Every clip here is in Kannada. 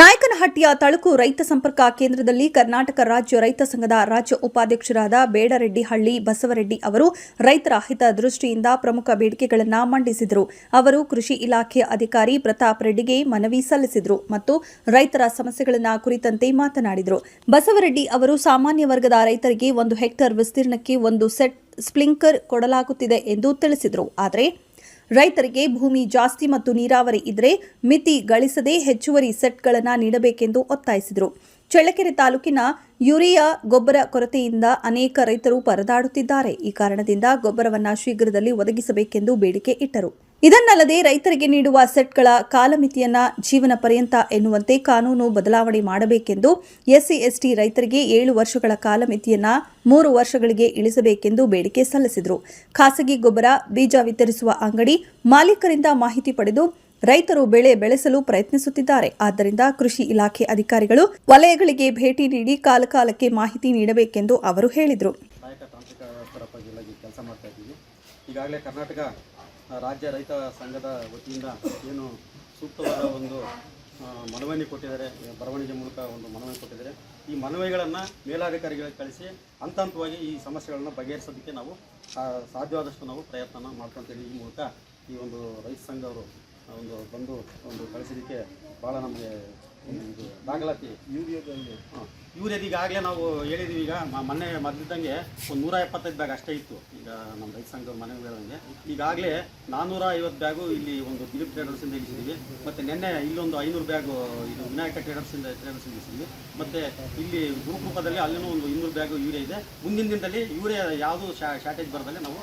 ದೇವನಹಟ್ಟಿಯ ತಳುಕು ರೈತ ಸಂಪರ್ಕ ಕೇಂದ್ರದಲ್ಲಿ ಕರ್ನಾಟಕ ರಾಜ್ಯ ರೈತ ಸಂಘದ ರಾಜ್ಯ ಉಪಾಧ್ಯಕ್ಷರಾದ ಬೇಡರೆಡ್ಡಿಹಳ್ಳಿ ಬಸವರೆಡ್ಡಿ ಅವರು ರೈತರ ಹಿತ ದೃಷ್ಟಿಯಿಂದ ಪ್ರಮುಖ ಬೇಡಿಕೆಗಳನ್ನು ಮಂಡಿಸಿದರು. ಅವರು ಕೃಷಿ ಇಲಾಖೆ ಅಧಿಕಾರಿ ಪ್ರತಾಪ್ ರೆಡ್ಡಿಗೆ ಮನವಿ ಸಲ್ಲಿಸಿದರು ಮತ್ತು ರೈತರ ಸಮಸ್ಯೆಗಳನ್ನು ಕುರಿತಂತೆ ಮಾತನಾಡಿದರು. ಬಸವರೆಡ್ಡಿ ಅವರು ಸಾಮಾನ್ಯ ವರ್ಗದ ರೈತರಿಗೆ ಒಂದು ಹೆಕ್ಟೇರ್ ವಿಸ್ತೀರ್ಣಕ್ಕೆ ಒಂದು ಸೆಟ್ ಸ್ಪ್ಲಿಂಕರ್ ಕೊಡಲಾಗುತ್ತಿದೆ ಎಂದು ತಿಳಿಸಿದರು. ಆದರೆ ರೈತರಿಗೆ ಭೂಮಿ ಜಾಸ್ತಿ ಮತ್ತು ನೀರಾವರಿ ಇದ್ರೆ ಮಿತಿ ಗಳಿಸದೆ ಹೆಚ್ಚುವರಿ ಸೆಟ್ಗಳನ್ನು ನೀಡಬೇಕೆಂದು ಒತ್ತಾಯಿಸಿದರು. ಚಳ್ಳಕೆರೆ ತಾಲೂಕಿನ ಯೂರಿಯಾ ಗೊಬ್ಬರ ಕೊರತೆಯಿಂದ ಅನೇಕ ರೈತರು ಪರದಾಡುತ್ತಿದ್ದಾರೆ. ಈ ಕಾರಣದಿಂದ ಗೊಬ್ಬರವನ್ನು ಶೀಘ್ರದಲ್ಲಿ ಒದಗಿಸಬೇಕೆಂದು ಬೇಡಿಕೆ ಇಟ್ಟರು. ಇದನ್ನಲ್ಲದೆ ರೈತರಿಗೆ ನೀಡುವ ಸೆಟ್ಗಳ ಕಾಲಮಿತಿಯನ್ನ ಜೀವನ ಪರ್ಯಂತ ಎನ್ನುವಂತೆ ಕಾನೂನು ಬದಲಾವಣೆ ಮಾಡಬೇಕೆಂದು ಎಸ್ಸಿ, ಎಸ್ಟಿ ರೈತರಿಗೆ ಏಳು ವರ್ಷಗಳ ಕಾಲಮಿತಿಯನ್ನ ಮೂರು ವರ್ಷಗಳಿಗೆ ಇಳಿಸಬೇಕೆಂದು ಬೇಡಿಕೆ ಸಲ್ಲಿಸಿದರು. ಖಾಸಗಿ ಗೊಬ್ಬರ, ಬೀಜ ವಿತರಿಸುವ ಅಂಗಡಿ ಮಾಲೀಕರಿಂದ ಮಾಹಿತಿ ಪಡೆದು ರೈತರು ಬೆಳೆ ಬೆಳೆಸಲು ಪ್ರಯತ್ನಿಸುತ್ತಿದ್ದಾರೆ. ಆದ್ದರಿಂದ ಕೃಷಿ ಇಲಾಖೆ ಅಧಿಕಾರಿಗಳು ವಲಯಗಳಿಗೆ ಭೇಟಿ ನೀಡಿ ಕಾಲಕಾಲಕ್ಕೆ ಮಾಹಿತಿ ನೀಡಬೇಕೆಂದು ಅವರು ಹೇಳಿದರು. ಈಗಾಗಲೇ ಕರ್ನಾಟಕ ರಾಜ್ಯ ರೈತ ಸಂಘದ ವತಿಯಿಂದ ಏನು ಸೂಕ್ತವಾದ ಒಂದು ಮನವಿಯನ್ನು ಕೊಟ್ಟಿದ್ದಾರೆ ಬರವಣಿಗೆ ಮೂಲಕ ಒಂದು ಮನವಿ ಕೊಟ್ಟಿದ್ದಾರೆ. ಈ ಮನವಿಗಳನ್ನು ಮೇಲಾಧಿಕಾರಿಗಳಿಗೆ ಕಳಿಸಿ ಹಂತ ಹಂತವಾಗಿ ಈ ಸಮಸ್ಯೆಗಳನ್ನು ಬಗೆಹರಿಸೋದಕ್ಕೆ ನಾವು ಸಾಧ್ಯವಾದಷ್ಟು ನಾವು ಪ್ರಯತ್ನ ಮಾಡ್ಕೊತೀವಿ. ಈ ಮೂಲಕ ಈ ಒಂದು ರೈತ ಸಂಘ ಅವರು ಒಂದು ಬಂದು ಒಂದು ಕಳಿಸಿದ್ದಕ್ಕೆ ಭಾಳ ನಮಗೆ ಹಾಂ. ಯೂರಿಯಾದ ಈಗಾಗಲೇ ನಾವು ಹೇಳಿದ್ದೀವಿ ಈಗ ಮೊನ್ನೆ ಮೊದಲಿದ್ದಂಗೆ ಒಂದು ನೂರ ಎಪ್ಪತ್ತೈದು ಬ್ಯಾಗ್ ಅಷ್ಟೇ ಇತ್ತು. ಈಗ ನಮ್ಮ ರೈತ ಸಂಘದ ಮನೆಗೆ ಹೇಳಿದಂಗೆ ಈಗಾಗಲೇ ನಾನ್ನೂರ ಐವತ್ತು ಬ್ಯಾಗು ಇಲ್ಲಿ ಒಂದು ದಿಲೀಪ್ ಟ್ರೇಡರ್ಸಿಂದ ಇಳಿಸಿದ್ದೀವಿ ಮತ್ತು ನಿನ್ನೆ ಇಲ್ಲೊಂದು ಐನೂರು ಬ್ಯಾಗು ಇದು ವಿನಾಯಕ ಟ್ರೇಡರ್ಸಿಂದ ಟ್ರೇಡರ್ಸ್ ಇಳಿಸಿದ್ವಿ. ಮತ್ತು ಇಲ್ಲಿ ಗ್ರೂಪ್ ರೂಪದಲ್ಲಿ ಅಲ್ಲಿನೂ ಒಂದು ಇನ್ನೂರು ಬ್ಯಾಗು ಯೂರಿಯಾ ಇದೆ. ಮುಂದಿನ ದಿನದಲ್ಲಿ ಯೂರಿಯಾ ಯಾವುದು ಶಾರ್ಟೇಜ್ ಬರದಲ್ಲಿ ನಾವು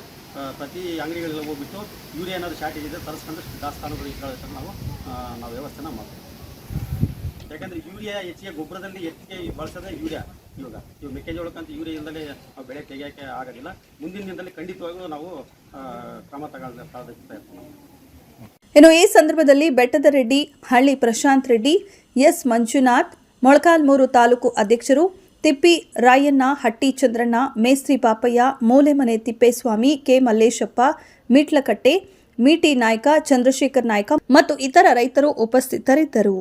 ಪ್ರತಿ ಅಂಗಡಿಗಳಿಗೆ ಹೋಗ್ಬಿಟ್ಟು ಯೂರಿಯಾ ಏನಾದರೂ ಶಾರ್ಟೇಜ್ ಇದೆ ತರಿಸ್ಕೊಂಡು ದಾಸ್ತಾನುಗಳಿಗೆ ನಾವು ನಾವು ವ್ಯವಸ್ಥೆನ ಮಾಡ್ತೀವಿ. ಯಾಕಂದ್ರೆ ಯೂರಿಯಾ ಹೆಚ್ಚಿಗೆ ಗೊಬ್ಬರದಲ್ಲಿ ಹೆಚ್ಚಿಗೆ ಬಳಸೋದೇ ಯೂರಿಯಾ ಇವಾಗ. ಇವಾಗ ಮೆಕ್ಕೆಜೋಳಕ್ಕಂತ ಯೂರಿಯಾ ಇಲ್ಲದೆ ಬೆಳೆ ತೆಗಿಯೋಕ್ಕೆ ಆಗೋದಿಲ್ಲ. ಮುಂದಿನ ದಿನದಲ್ಲಿ ಖಂಡಿತವಾಗ್ಲೂ ನಾವು ಕ್ರಮ ತಗೊಳ್ಳ ತಗೊಳ್ಳೋದಕ್ಕೆ ಪ್ರಯತ್ನ ಇನ್ನು ಈ ಸಂದರ್ಭದಲ್ಲಿ ಬೆಟ್ಟದ ರೆಡ್ಡಿ, ಹಳ್ಳಿ ಪ್ರಶಾಂತ್ ರೆಡ್ಡಿ, ಎಸ್ ಮಂಜುನಾಥ್, ಮೊಳಕಾಲ್ಮೂರು ತಾಲೂಕು ಅಧ್ಯಕ್ಷರು ತಿಪ್ಪಿ ರಾಯಣ್ಣ, ಹಟ್ಟಿ ಚಂದ್ರಣ್ಣ, ಮೇಸ್ತ್ರಿ ಪಾಪಯ್ಯ, ಮೂಲೆಮನೆ ತಿಪ್ಪೇಸ್ವಾಮಿ, ಕೆ ಮಲ್ಲೇಶಪ್ಪ, ಮೀಟ್ಲಕಟ್ಟೆ, ಮೀಟಿ ನಾಯ್ಕ, ಚಂದ್ರಶೇಖರ್ ನಾಯ್ಕ ಮತ್ತು ಇತರ ರೈತರು ಉಪಸ್ಥಿತರಿದ್ದರು.